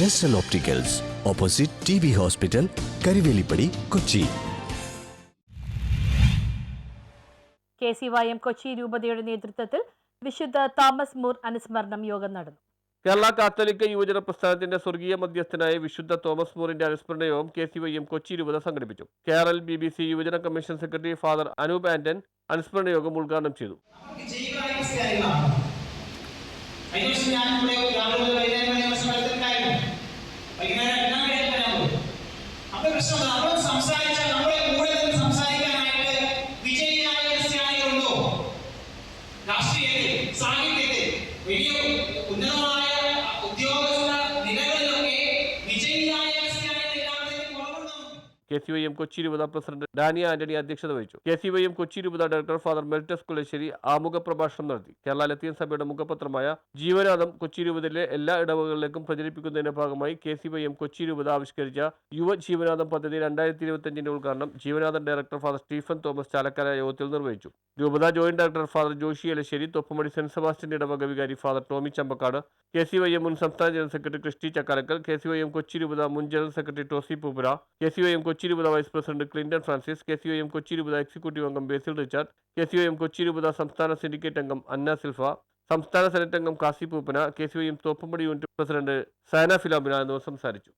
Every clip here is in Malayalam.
ജസ്റ്റൽ opticals opposite T B hospital Karivelippady Kochi K C Y M Kochi രൂപതയുടെ നേതൃത്വത്തിൽ വിശുദ്ധ തോമസ് മൂർ അനുസ്മരണം യോഗം നടന്നു. കേരള കാത്തോലിക്ക യുവജന പ്രസ്ഥാനത്തിന്റെ സ്വർഗീയ മധ്യസ്ഥനായ വിശുദ്ധ തോമസ് മൂറിന്റെ അനുസ്മരണ യോഗം K C Y M Kochi രൂപത സംഘടിപ്പിച്ചു. കേരള ബി ബി സി യുവജന commission secretary father Anoop Anton അനുസ്മരണ യോഗം ഉദ്ഘാടനം ചെയ്തു. National K C Y M Kochi രൂപത പ്രസിഡന്റ് ഡാനിയ ആന്റണി അധ്യക്ഷത വഹിച്ചു. K C Y M Kochi രൂപത ഡയറക്ടർ ഫാദർ മെൽറ്റസ് കുലശ്ശേരി ആമുഖ പ്രഭാഷണം നടത്തി. കേരള ലത്തീൻ സഭയുടെ മുഖപത്രമായ ജീവനാഥം കൊച്ചി രൂപതയിലെ എല്ലാ ഇടവകളിലേക്കും പ്രചരിപ്പിക്കുന്നതിന്റെ ഭാഗമായി K C Y M Kochi രൂപത ആവിഷ്കരിച്ച യുവ ജീവനാഥം പദ്ധതി രണ്ടായിരത്തി ഇരുപത്തിയഞ്ചിന്റെ ഉദ്ഘാടനം ജീവനാഥൻ director father Stephen Thomas Chalakkara യോഗത്തിൽ നിർവഹിച്ചു. രൂപത joint director father Joshy Elassery Thoppumpady saint Sebastian ഇടവക വികാരി father Tommy Champakkad K C Y M മുൻ സംസ്ഥാന general secretary Christy Chakkalakkal K C Y M Kochi രൂപത മുൻ general secretary Tossy Poopura K C Y M Kochi രൂപത vice president Clinton Francis K C Y M Kochi രൂപത എക്സിക്യൂട്ടീവ് അംഗം Basil Richard K C Y M Kochi രൂപത സംസ്ഥാന സിൻഡിക്കേറ്റ് അംഗം അന്ന സിൽഫ സംസ്ഥാന സെനറ്റ് അംഗം Kasi Pooppana K C Y M Thoppumpady unit president Sayana Philomina എന്നിവർ സംസാരിച്ചു.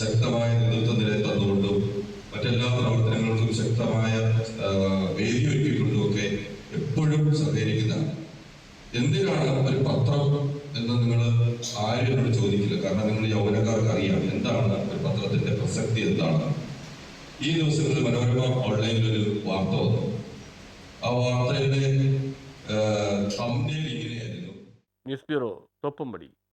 ശക്തമായ നേതൃത്വം അത് ചോദിക്കില്ല. കാരണം നിങ്ങൾ യൗവനക്കാർക്ക് അറിയാം എന്താണ് ഒരു പത്രത്തിന്റെ പ്രസക്തി എന്താണ്. ഈ ദിവസങ്ങളിൽ മനോരമ ഓൺലൈനിൽ ഒരു വാർത്ത വന്നു. ആ വാർത്തയുടെ തമ്മിൽ ഇങ്ങനെയായിരുന്നു. News bureau